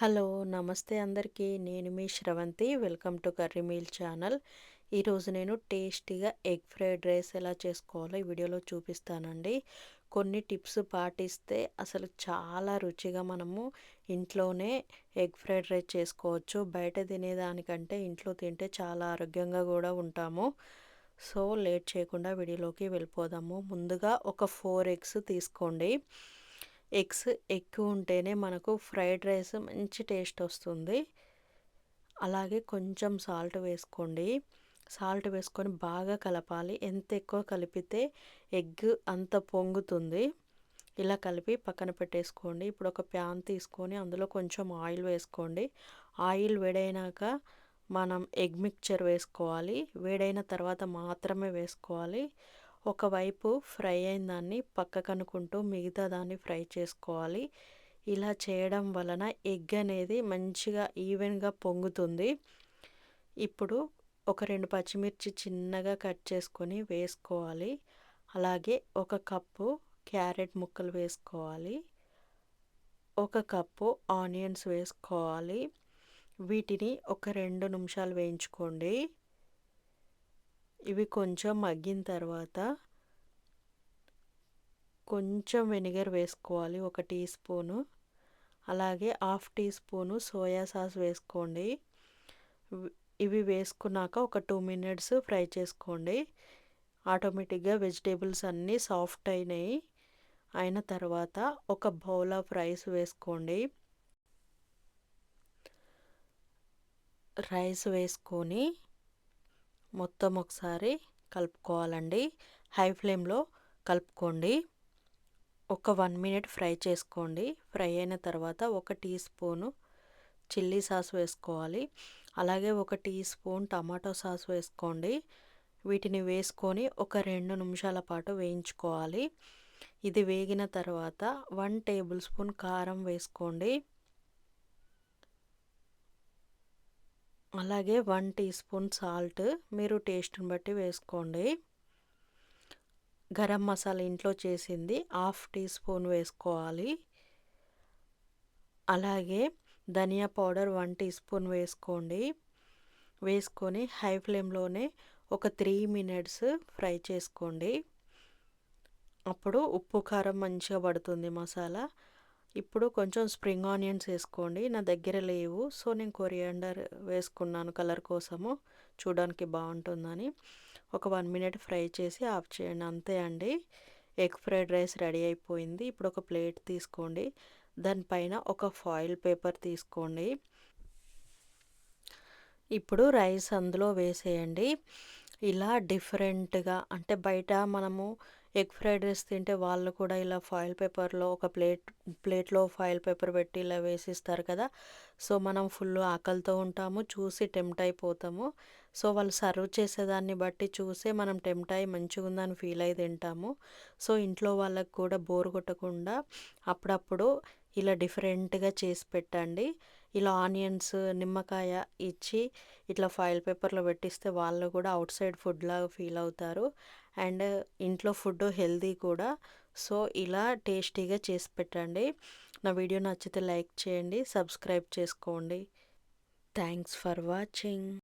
Hello నమస్తే అందరికీ. నేను మీ Shravanthi. Welcome to curry meal channel. ఈరోజు నేను టేస్టీగా ఎగ్ ఫ్రైడ్ రైస్ ఎలా చేసుకోవాలో ఈ వీడియోలో చూపిస్తానండి. కొన్ని టిప్స్ పాటిస్తే అసలు చాలా రుచిగా మనము ఇంట్లోనే ఎగ్ ఫ్రైడ్ రైస్ చేసుకోవచ్చు. బయట తినేదానికంటే ఇంట్లో తింటే చాలా ఆరోగ్యంగా కూడా ఉంటాము. సో లేట్ చేయకుండా వీడియోలోకి వెళ్ళిపోదాము. ముందుగా ఒక ఫోర్ ఎగ్స్ తీసుకోండి. ఎగ్స్ ఎక్కువ ఉంటేనే మనకు ఫ్రైడ్ రైస్ మంచి టేస్ట్ వస్తుంది. అలాగే కొంచెం సాల్ట్ వేసుకోండి. సాల్ట్ వేసుకొని బాగా కలపాలి. ఎంత ఎక్కువ కలిపితే ఎగ్ అంత పొంగుతుంది. ఇలా కలిపి పక్కన పెట్టేసుకోండి. ఇప్పుడు ఒక ప్యాన్ తీసుకొని అందులో కొంచెం ఆయిల్ వేసుకోండి. ఆయిల్ వేడైనాక మనం ఎగ్ మిక్చర్ వేసుకోవాలి. వేడైన తర్వాత మాత్రమే వేసుకోవాలి. ఒకవైపు ఫ్రై అయిన దాన్ని పక్కకనుకుంటూ మిగతా దాన్ని ఫ్రై చేసుకోవాలి. ఇలా చేయడం వలన ఎగ్ అనేది మంచిగా ఈవెన్గా పొంగుతుంది. ఇప్పుడు ఒక రెండు పచ్చిమిర్చి చిన్నగా కట్ చేసుకొని వేసుకోవాలి. అలాగే ఒక కప్పు క్యారెట్ ముక్కలు వేసుకోవాలి. ఒక కప్పు ఆనియన్స్ వేసుకోవాలి. వీటిని ఒక రెండు నిమిషాలు వేయించుకోండి. ఇవి కొంచెం మగ్గిన తర్వాత కొంచెం వెనిగర్ వేసుకోవాలి ఒక టీ స్పూను. అలాగే half teaspoon soya sauce వేసుకోండి. ఇవి వేసుకున్నాక ఒక టూ మినిట్స్ ఫ్రై చేసుకోండి. ఆటోమేటిక్గా వెజిటేబుల్స్ అన్నీ సాఫ్ట్ అయినాయి. అయిన తర్వాత ఒక బౌల్ ఆఫ్ రైస్ వేసుకోండి. రైస్ వేసుకొని మొత్తం ఒకసారి కలుపుకోవాలండి. హై ఫ్లేమ్లో కలుపుకోండి. ఒక వన్ మినిట్ ఫ్రై చేసుకోండి. ఫ్రై అయిన తర్వాత ఒక టీ స్పూను చిల్లీ సాస్ వేసుకోవాలి. అలాగే ఒక టీ స్పూన్ టమాటో సాస్ వేసుకోండి. వీటిని వేసుకొని ఒక రెండు నిమిషాల పాటు వేయించుకోవాలి. ఇది వేగిన తర్వాత వన్ టేబుల్ స్పూన్ కారం వేసుకోండి. అలాగే వన్ టీ స్పూన్ సాల్ట్ మీరు టేస్ట్ని బట్టి వేసుకోండి. గరం మసాలా ఇంట్లో చేసింది హాఫ్ టీ స్పూన్ వేసుకోవాలి. అలాగే ధనియా పౌడర్ వన్ టీ స్పూన్ వేసుకోండి. వేసుకొని హై ఫ్లేమ్లోనే ఒక త్రీ మినిట్స్ ఫ్రై చేసుకోండి. అప్పుడు ఉప్పు కారం మంచిగా పడుతుంది మసాలా. ఇప్పుడు కొంచెం స్ప్రింగ్ ఆనియన్స్ వేసుకోండి. నా దగ్గర లేవు. సో నేను కొరియాండర్ వేసుకున్నాను కలర్ కోసము. చూడడానికి బాగుంటుందని. ఒక వన్ మినిట్ ఫ్రై చేసి ఆఫ్ చేయండి. అంతే అండి. ఎగ్ ఫ్రైడ్ రైస్ రెడీ అయిపోయింది. ఇప్పుడు ఒక ప్లేట్ తీసుకోండి. దానిపైన ఒక ఫాయిల్ పేపర్ తీసుకోండి. ఇప్పుడు రైస్ అందులో వేసేయండి. ఇలా డిఫరెంట్గా అంటే బయట మనము ఎగ్ ఫ్రైడ్ రైస్ తింటే వాళ్ళు కూడా ఇలా ఫాయిల్ పేపర్లో ఒక ప్లేట్ ప్లేట్లో ఫాయిల్ పేపర్ పెట్టి ఇలా వేసిస్తారు కదా. సో మనం ఫుల్ ఆకలితో ఉంటాము చూసి టెంప్ట్ అయిపోతాము. సో వాళ్ళు సర్వ్ చేసేదాన్ని బట్టి చూసే మనం టెంప్ట్ అయ్యి మంచిగా ఉందని ఫీల్ అయి తింటాము. సో ఇంట్లో వాళ్ళకి కూడా బోర్ కొట్టకుండా అప్పుడప్పుడు ఇలా డిఫరెంట్గా చేసి పెట్టండి. ఇలా ఆనియన్స్ నిమ్మకాయ ఇచ్చి ఇట్లా ఫైల్ పేపర్లో పెట్టిస్తే వాళ్ళు కూడా అవుట్ సైడ్ ఫుడ్ లాగా ఫీల్ అవుతారు. అండ్ ఇంట్లో ఫుడ్ హెల్తీ కూడా. సో ఇలా టేస్టీగా చేసి పెట్టండి. నా వీడియో నచ్చితే లైక్ చేయండి సబ్స్క్రైబ్ చేసుకోండి. Thanks for watching.